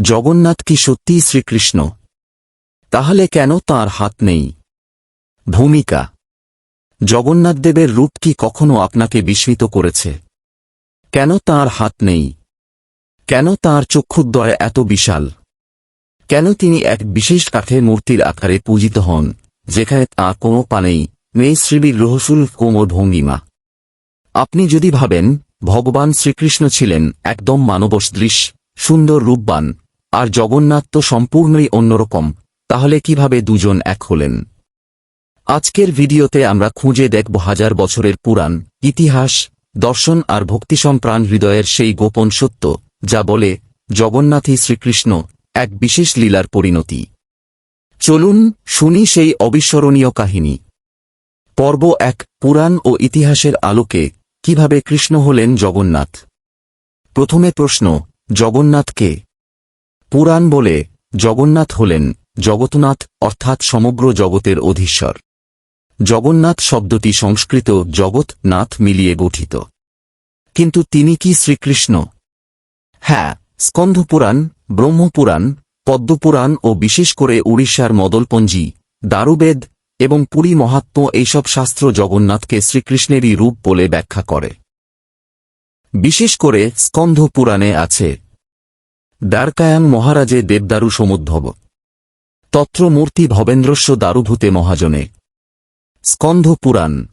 জগন্নাথ কি সত্যিই শ্রীকৃষ্ণ? তাহলে কেন তার হাত নেই? ভূমিকা। জগন্নাথদেবের রূপ কি কখনো আপনাকে বিস্মিত করেছে? কেন তার হাত নেই? কেন তার চক্ষুদ্বয় এত বিশাল? কেন তিনি এক বিশেষ কাঠের মূর্তির আকারে পূজিত হন, যেখানে তাঁর কোনো পানেই নেই? শ্রীবীর রহসুল কোমর ভঙ্গিমা। আপনি যদি ভাবেন, ভগবান শ্রীকৃষ্ণ ছিলেন একদম মানবসদৃশ, সুন্দর রূপবান আর জগন্নাথ তো সম্পূর্ণই অন্যরকম, তাহলে কীভাবে দুজন এক হলেন? আজকের ভিডিওতে আমরা খুঁজে দেখব হাজার বছরের পুরাণ, ইতিহাস, দর্শন আর ভক্তিসম্প্রাণ হৃদয়ের সেই গোপন সত্য, যা বলে, জগন্নাথই শ্রীকৃষ্ণ, এক বিশেষ লীলার পরিণতি। চলুন শুনি সেই অবিস্মরণীয় কাহিনী। পর্ব এক, পুরাণ ও ইতিহাসের আলোকে, কীভাবে কৃষ্ণ হলেন জগন্নাথ? প্রথমে প্রশ্ন, জগন্নাথ কে? পুরাণ বলে, জগন্নাথ হলেন জগতনাথ অর্থাৎ সমগ্র জগতের অধীশ্বর। জগন্নাথ শব্দটি সংস্কৃত জগৎ নাথ মিলিয়ে গঠিত। কিন্তু তিনি কি শ্রীকৃষ্ণ? হ্যাঁ স্কন্ধপুরাণ, ব্রহ্মপুরাণ, পদ্মপুরাণ ও বিশেষ করে উড়িষ্যার মদলপঞ্জি, দারুবেদ এবং পুরী মহাত্ম এইসব শাস্ত্র জগন্নাথকে শ্রীকৃষ্ণেরই রূপ বলে ব্যাখ্যা করে। বিশেষ করে স্কন্ধ পুরাণে আছে দ্বারকায়াং মহারাজে দেবদারু সমুদ্ভব। তত্র মূর্তি ভবেন্দ্রস্য দারুভূতে মহাজনে। স্কন্ধ পুরাণ।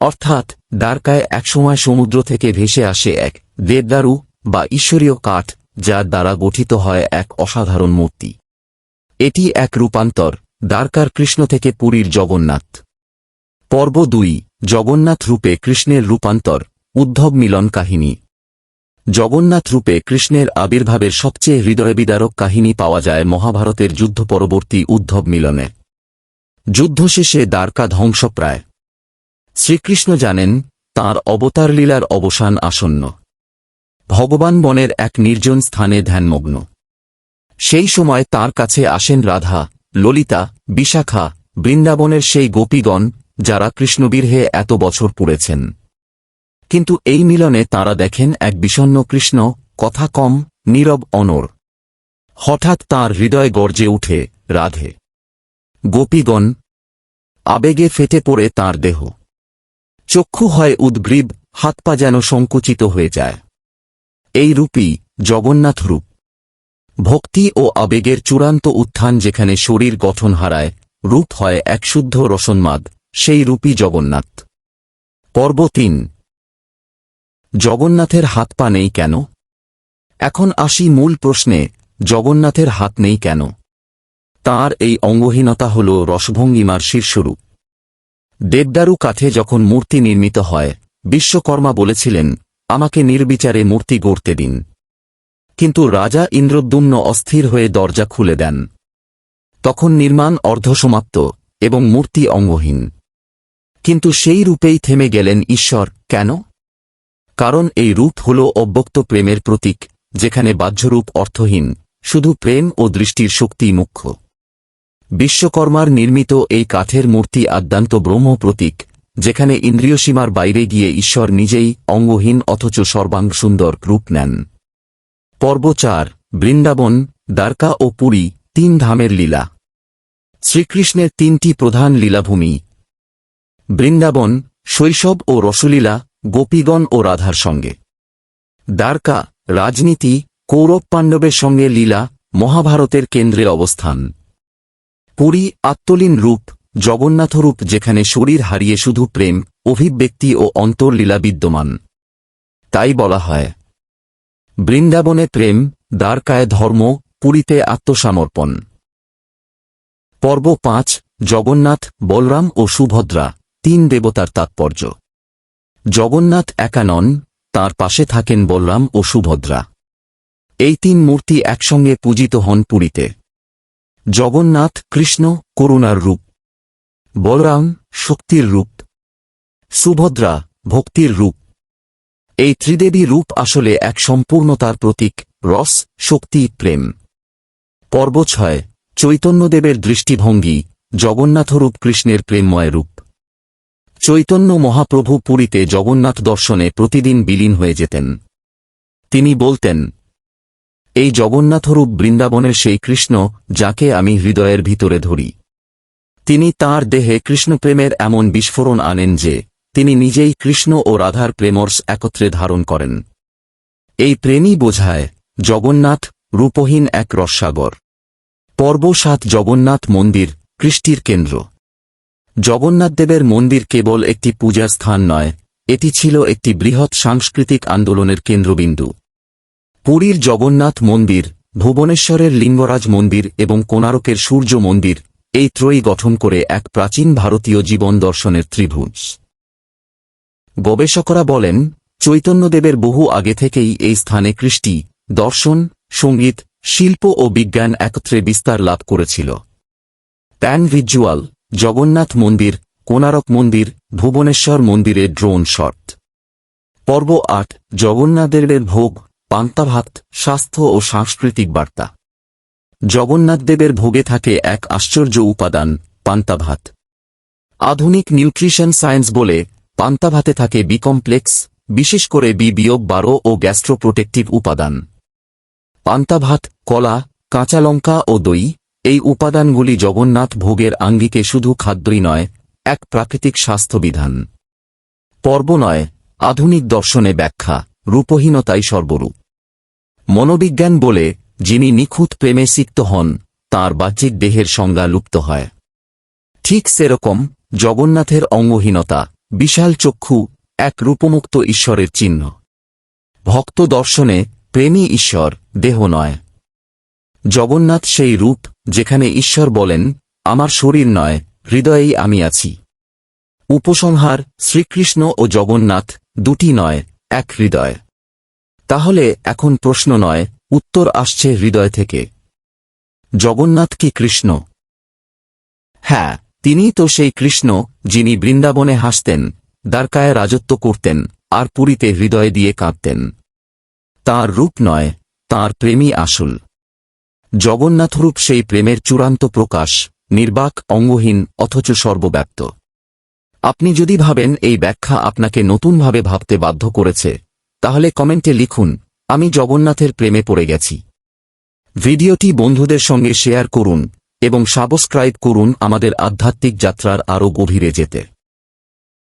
অর্থাৎ দ্বারকায় একসময় সমুদ্র থেকে ভেসে আসে এক দেবদারু বা ঈশ্বরীয় কাঠ যার দ্বারা গঠিত হয় এক অসাধারণ মূর্তি। এটি এক রূপান্তর, দ্বারকার কৃষ্ণ থেকে পুরীর জগন্নাথ। পর্ব দুই, জগন্নাথ রূপে কৃষ্ণের রূপান্তর, উদ্ধব মিলন কাহিনী। জগন্নাথ রূপে কৃষ্ণের আবির্ভাবের সবচেয়ে হৃদয়বিদারক কাহিনী পাওয়া যায় মহাভারতের যুদ্ধ পরবর্তী উদ্ধব মিলনে। যুদ্ধ শেষে দ্বারকা ধ্বংসপ্রায়। শ্রীকৃষ্ণ জানেন, তাঁর অবতার লীলার অবসান আসন্ন। ভগবান বনের এক নির্জন স্থানে ধ্যানমগ্ন। সেই সময় তার কাছে আসেন রাধা, ললিতা, বিশাখা, বৃন্দাবনের সেই গোপীগণ যারা কৃষ্ণবীরহে এত বছর পুড়েছেন কিন্তু এই মিলনে তারা দেখেন এক বিষণ্ন কৃষ্ণ, কথা কম, নীরব, অনর। হঠাৎ তার হৃদয় গর্জে উঠে, রাধে। গোপীগণ, আবেগে ফেটে পড়ে তার দেহ। চক্ষু হয় উদ্গ্রীব, হাত পা যেন সংকুচিত হয়ে যায়। এই রূপই জগন্নাথ রূপ। ভক্তি ও আবেগের চূড়ান্ত উত্থান যেখানে শরীর গঠন হারায়, রূপ হয় এক শুদ্ধ রসন্মাদ, সেই রূপই জগন্নাথ। পর্ব তিন জগন্নাথের হাত পা নেই কেন? এখন আসি মূল প্রশ্নে, জগন্নাথের হাত নেই কেন? তার এই অঙ্গহীনতা হল রসভঙ্গিমার শীর্ষরূপ দেবদারু কাঠে যখন মূর্তি নির্মিত হয়, বিশ্বকর্মা বলেছিলেন, আমাকে নির্বিচারে মূর্তি গড়তে দিন। কিন্তু রাজা ইন্দ্রদ্যুম্ন অস্থির হয়ে দরজা খুলে দেন। তখন নির্মাণ অর্ধসমাপ্ত এবং মূর্তি অঙ্গহীন। কিন্তু সেই রূপেই থেমে গেলেন ঈশ্বর, কেন? কারণ এই রূপ হল অব্যক্ত প্রেমের প্রতীক, যেখানে বাহ্যরূপ অর্থহীন, শুধু প্রেম ও দৃষ্টির শক্তি মুখ্য। বিশ্বকর্মার নির্মিত এই কাঠের মূর্তি আদ্যান্ত ব্রহ্ম প্রতীক, যেখানে ইন্দ্রিয়সীমার বাইরে গিয়ে ঈশ্বর নিজেই অঙ্গহীন অথচ সর্বাঙ্গ সুন্দর রূপ নেন। পর্ব চার, বৃন্দাবন, দ্বারকা ও পুরী, তিন ধামের লীলা। শ্রীকৃষ্ণের তিনটি প্রধান লীলাভূমি। বৃন্দাবন, শৈশব ও রসলীলা গোপীগণ ও রাধার সঙ্গে। দ্বারকা, রাজনীতি, কৌরব পাণ্ডবের সঙ্গে লীলা, মহাভারতের কেন্দ্রে অবস্থান। পুরী আত্মলীন রূপ জগন্নাথরূপ যেখানে শরীর হারিয়ে শুধু প্রেম, অভিব্যক্তি ও অন্তর্লীলা বিদ্যমান। তাই বলা হয়, বৃন্দাবনে প্রেম, দ্বারকায় ধর্ম, পুরীতে আত্মসমর্পণ। পর্ব পাঁচ, জগন্নাথ, বলরাম ও সুভদ্রা, তিন দেবতার তাৎপর্য। জগন্নাথ একা নন, তাঁর পাশে থাকেন বলরাম ও সুভদ্রা। এই তিন মূর্তি একসঙ্গে পূজিত হন পুরীতে। জগন্নাথ কৃষ্ণ করুণার রূপ। বলরাম শক্তির রূপ। সুভদ্রা ভক্তির রূপ। এই ত্রিদেবী রূপ আসলে এক সম্পূর্ণতার প্রতীক, রস, শক্তি, প্রেম। পর্ব ছয় চৈতন্যদেবের দৃষ্টিভঙ্গি জগন্নাথরূপ কৃষ্ণের প্রেমময় রূপ। চৈতন্য মহাপ্রভু পুরীতে জগন্নাথ দর্শনে প্রতিদিন বিলীন হয়ে যেতেন। তিনি বলতেন, এই জগন্নাথরূপ বৃন্দাবনের সেই কৃষ্ণ যাকে আমি হৃদয়ের ভিতরে ধরি। তিনি তার দেহে কৃষ্ণপ্রেমের এমন বিস্ফোরণ আনেন যে, তিনি নিজেই কৃষ্ণ ও রাধার প্রেমর্স একত্রে ধারণ করেন। এই প্রেমই বোঝায়, জগন্নাথ রূপহীন এক রসাগর। পর্ব সাত জগন্নাথ মন্দির কৃষ্টির কেন্দ্র। জগন্নাথদেবের মন্দির কেবল একটি পূজার স্থান নয়, এটি ছিল একটি বৃহৎ সাংস্কৃতিক আন্দোলনের কেন্দ্রবিন্দু। পুরীর জগন্নাথ মন্দির, ভুবনেশ্বরের লিঙ্গরাজ মন্দির এবং কোণারকের সূর্য মন্দির, এই ত্রয়ী গঠন করে এক প্রাচীন ভারতীয় জীবন দর্শনের ত্রিভুজ। গবেষকরা বলেন চৈতন্যদেবের বহু আগে থেকেই এই স্থানে কৃষ্টি, দর্শন, সংগীত, শিল্প ও বিজ্ঞান একত্রে বিস্তার লাভ করেছিল। প্যান ভিজুয়াল জগন্নাথ মন্দির, কোণারক মন্দির, ভুবনেশ্বর মন্দিরে ড্রোন শট। পর্ব আট, জগন্নাথদেবের ভোগ, পান্তাভাত, স্বাস্থ্য ও সাংস্কৃতিক বার্তা। জগন্নাথদেবের ভোগে থাকে এক আশ্চর্য উপাদান, পান্তাভাত। আধুনিক নিউট্রিশন সায়েন্স বলে, পান্তাভাতে থাকে বি কমপ্লেক্স, বিশেষ করে বি বিয়োগ বারো ও গ্যাস্ট্রোপ্রোটেক্টিভ উপাদান। পান্তাভাত, কলা, কাঁচা লঙ্কা ও দই এই উপাদানগুলি জগন্নাথ ভোগের আঙ্গিকে শুধু খাদ্যই নয়, এক প্রাকৃতিক স্বাস্থ্যবিধান। পর্ব নয়, আধুনিক দর্শনে ব্যাখ্যা, রূপহীনতাই সর্বরূপ। মনোবিজ্ঞান বলে, যিনি নিখুঁত প্রেমে সিক্ত হন, তাঁর বাহ্যিক দেহের সংজ্ঞা লুপ্ত হয়। ঠিক সেরকম, জগন্নাথের অঙ্গহীনতা, বিশাল চক্ষু, এক রূপমুক্ত ঈশ্বরের চিহ্ন। ভক্ত দর্শনে প্রেমী ঈশ্বর, দেহ নয়। জগন্নাথ সেই রূপ যেখানে ঈশ্বর বলেন, আমার শরীর নয়, হৃদয়েই আমি আছি। উপসংহার, শ্রীকৃষ্ণ ও জগন্নাথ দুটি নয়, এক হৃদয়। তাহলে এখন প্রশ্ন নয়, উত্তর আসছে হৃদয় থেকে। জগন্নাথ কি কৃষ্ণ? হ্যাঁ তিনিই তো সেই কৃষ্ণ যিনি বৃন্দাবনে হাসতেন, দ্বারকায় রাজত্ব করতেন, আর পুরীতে হৃদয় দিয়ে কাঁদতেন। তার রূপ নয়, তার প্রেমই আসল। জগন্নাথরূপ সেই প্রেমের চূড়ান্ত প্রকাশ, নির্বাক, অঙ্গহীন, অথচ সর্বব্যাপ্ত। আপনি যদি ভাবেন এই ব্যাখ্যা আপনাকে নতুনভাবে ভাবতে বাধ্য করেছে, তাহলে কমেন্টে লিখুন, আমি জগন্নাথের প্রেমে পড়ে গেছি। ভিডিওটি বন্ধুদের সঙ্গে শেয়ার করুন এবং সাবস্ক্রাইব করুন আমাদের আধ্যাত্মিক যাত্রার আরও গভীরে যেতে।